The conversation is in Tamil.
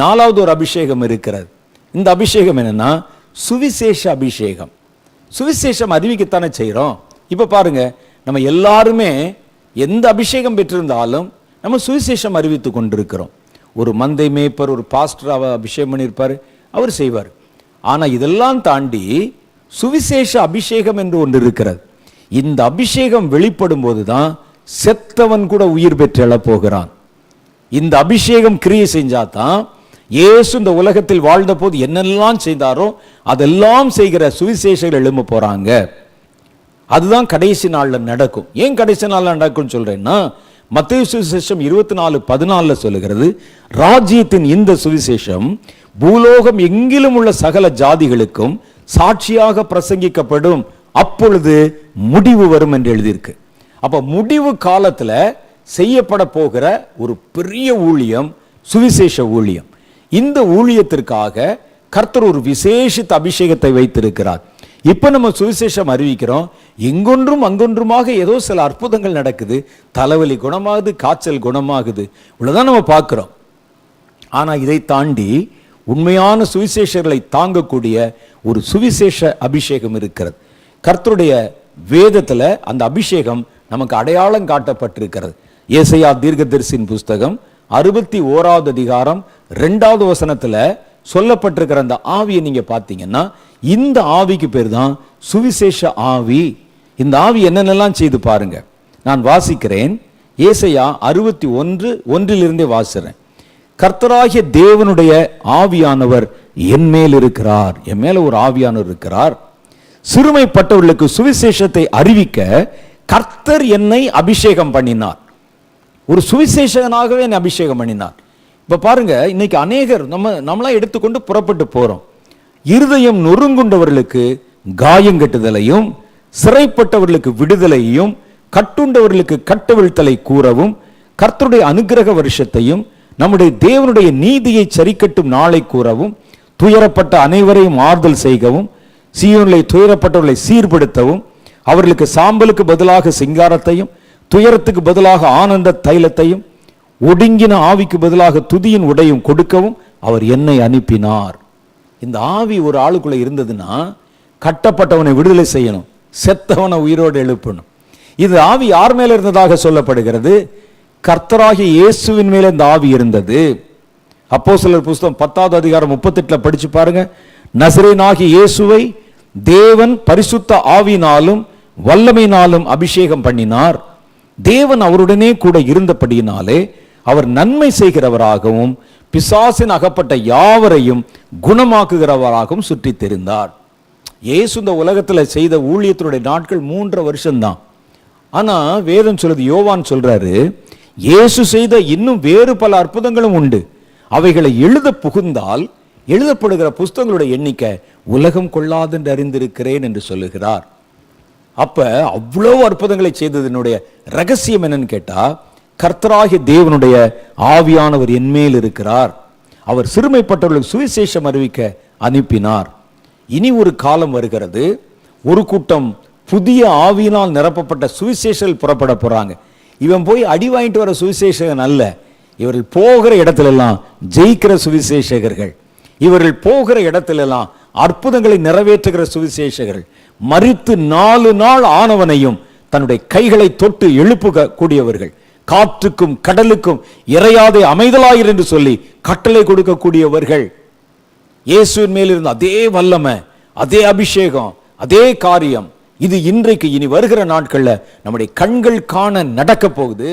நாலாவது ஒரு அபிஷேகம் இருக்கிறது. இந்த அபிஷேகம் என்னென்னா சுவிசேஷ அபிஷேகம். சுவிசேஷம் அறிவிக்கத்தானே செய்கிறோம் இப்போ பாருங்க நம்ம எல்லாருமே எந்த அபிஷேகம் பெற்றிருந்தாலும் நம்ம சுவிசேஷம் அறிவித்து கொண்டிருக்கிறோம். ஒரு மந்தை மேய்ப்பர் ஒரு பாஸ்டர் அவ அபிஷேகம் பண்ணியிருப்பார் அவர் செய்வார். ஆனால் இதெல்லாம் தாண்டி சுவிசேஷ அபிஷேகம் என்று ஒன்று இருக்கிறது. இந்த அபிஷேகம் வெளிப்படும் போது தான் செத்தவன் கூட உயிர் பெற்று எழப்போகிறான் இந்த அபிஷேகம் கிரியை செஞ்சாதான் இயேசு இந்த உலகத்தில் வாழ்ந்த போது என்னெல்லாம் செய்தாரோ அதெல்லாம் செய்கிற சுவிசேஷங்கள் எழும்ப போகிறாங்க அதுதான் கடைசி நாளில் நடக்கும். ஏன் கடைசி நாளில் நடக்கும்னு சொல்கிறேன்னா மத்திய சுவிசேஷம் இருபத்தி நாலு பதினாலில் சொல்லுகிறது ராஜ்யத்தின் இந்த சுவிசேஷம் பூலோகம் எங்கிலும் உள்ள சகல ஜாதிகளுக்கும் சாட்சியாக பிரசங்கிக்கப்படும். அப்பொழுது முடிவு வரும் என்று எழுதியிருக்கு. அப்போ முடிவு காலத்தில் செய்யப்பட போகிற ஒரு பெரிய ஊழியம் சுவிசேஷ ஊழியம். இந்த ஊழியத்திற்காக கர்த்தர் ஒரு விசேஷித்த அபிஷேகத்தை வைத்திருக்கிறார். இப்போ நம்ம சுவிசேஷம் அறிவிக்கிறோம். எங்கொன்றும் அங்கொன்றுமாக ஏதோ சில அற்புதங்கள் நடக்குது. தலைவலி குணமாகுது காய்ச்சல் குணமாகுது. இவ்வளோதான் நம்ம பார்க்குறோம். ஆனால் இதை தாண்டி உண்மையான சுவிசேஷர்களை தாங்கக்கூடிய ஒரு சுவிசேஷ அபிஷேகம் இருக்கிறது. கர்த்தருடைய வேதத்தில் அந்த அபிஷேகம் நமக்கு அடையாளம் காட்டப்பட்டிருக்கிறது. ஏசையா தீர்க்கதரிசின் புஸ்தகம் அறுபத்தி ஓராவது அதிகாரம் ரெண்டாவது வசனத்தில் சொல்லப்பட்டிருக்கிற அந்த ஆவியை நீங்கள் பார்த்தீங்கன்னா இந்த ஆவிக்கு பேர் தான் சுவிசேஷ ஆவி. இந்த ஆவி என்னென்னலாம் செய்து பாருங்க. நான் வாசிக்கிறேன். ஏசையா அறுபத்தி ஒன்று ஒன்றிலிருந்தே வாசிறேன். கர்த்தராகிய தேவனுடைய ஆவியானவர் என் மேல் இருக்கிறார். என் மேல ஒரு ஆவியானவர் இருக்கிறார். சிறுமைப்பட்டவர்களுக்கு சுவிசேஷத்தை அறிவிக்க கர்த்தர் என்னை அபிஷேகம் பண்ணினார். ஒரு சுவிசேஷகனாகவே என்னை அபிஷேகம் பண்ணினார். இப்போ பாருங்க இன்னைக்கு அநேகர் நம்ம நம்மளாம் எடுத்துக்கொண்டு புறப்பட்டு போறோம். இருதயம் நொறுங்குண்டவர்களுக்கு காயங்கட்டுதலையும் சிறைப்பட்டவர்களுக்கு விடுதலையும் கட்டுண்டவர்களுக்கு கட்டவிழ்த்தலை கூறவும் கர்த்தருடைய அனுக்கிரக வருஷத்தையும் நம்முடைய தேவனுடைய நீதியை சரிக்கட்டும் நாளை கூறவும் துயரப்பட்ட அனைவரையும் ஆறுதல் செய்கவும் சீவனிலே துயரப்பட்டவர்களை சீர்படுத்தவும் அவர்களுக்கு சாம்பலுக்கு பதிலாக சிங்காரத்தையும் துயரத்துக்கு பதிலாக ஆனந்த தைலத்தையும் ஒடுங்கின ஆவிக்கு பதிலாக துதியின் உடையும் கொடுக்கவும் அவர் என்னை அனுப்பினார். இந்த ஆவி ஒரு ஆளுக்குள்ளே இருந்ததுன்னா கட்டப்பட்டவனை விடுதலை செய்யணும் செத்தவனை உயிரோடு எழுப்பணும். இது ஆவி யார் மேல இருந்ததாக சொல்லப்படுகிறது? கர்த்தராகிய இயேசுவின் மேல இந்த ஆவி இருந்தது. அப்போ சிலர் புஸ்தகம் பத்தாவது அதிகாரம் முப்பத்தெட்டில் படிச்சு பாருங்க. நசரேனாகி இயேசுவை தேவன் பரிசுத்த ஆவினாலும் வல்லமையினாலும் அபிஷேகம் பண்ணினார். தேவன் அவருடனே கூட இருந்தபடியினாலே அவர் நன்மை செய்கிறவராகவும் பிசாசின் அகப்பட்ட யாவரையும் குணமாக்குகிறவராகவும் சுற்றித் தெரிந்தார் இயேசு இந்த உலகத்தில் செய்த ஊழியத்தினுடைய நாட்கள் மூன்றரை வருஷம்தான். ஆனால் வேதம் சொல்லுது யோவான் சொல்றாரு இயேசு செய்த இன்னும் வேறு பல அற்புதங்களும் உண்டு. அவைகளை எழுத புகுந்தால் எழுதப்படுகிற புஸ்தகங்களுடைய எண்ணிக்கை உலகம் கொள்ளாது என்று அறிந்திருக்கிறேன் என்று சொல்லுகிறார். அப்ப அவ்வளவு அற்புதங்களை செய்ததனுடைய ரகசியம் என்னன்னு கேட்டா கர்த்தராகிய தேவனுடைய ஆவியானவர் என்மேல் இருக்கிறார். அவர் சிறுமைப்பட்டவர்களுக்கு சுவிசேஷம் அறிவிக்க அனுப்பினார். இனி ஒரு காலம் வருகிறது. ஒரு கூட்டம் புதிய ஆவியினால் நிரப்பப்பட்ட சுவிசேஷல் புறப்பட போறாங்க. இவன் போய் அடி வாங்கிட்டு வர சுவிசேஷகன் அல்ல. இவர்கள் போகிற இடத்திலெல்லாம் ஜெயிக்கிற சுவிசேஷகர்கள். இவர்கள் போகிற இடத்திலெல்லாம் அற்புதங்களை நிறைவேற்றுகிற சுவிசேஷகர்கள். மறித்து நாலு நாள் ஆனவனையும் தன்னுடைய கைகளை தொட்டு எழுப்புக கூடியவர்கள். காற்றுக்கும் கடலுக்கும் இறையாதே அமைதலாயிரு என்று சொல்லி கட்டளை கொடுக்கக்கூடியவர்கள். இயேசுவின் மேல் இருந்த அதே வல்லமை அதே அபிஷேகம் அதே காரியம் இது இன்றைக்கு இனி வருகிற நாட்கள்ல நம்முடைய கண்கள் காண நடக்க போகுது.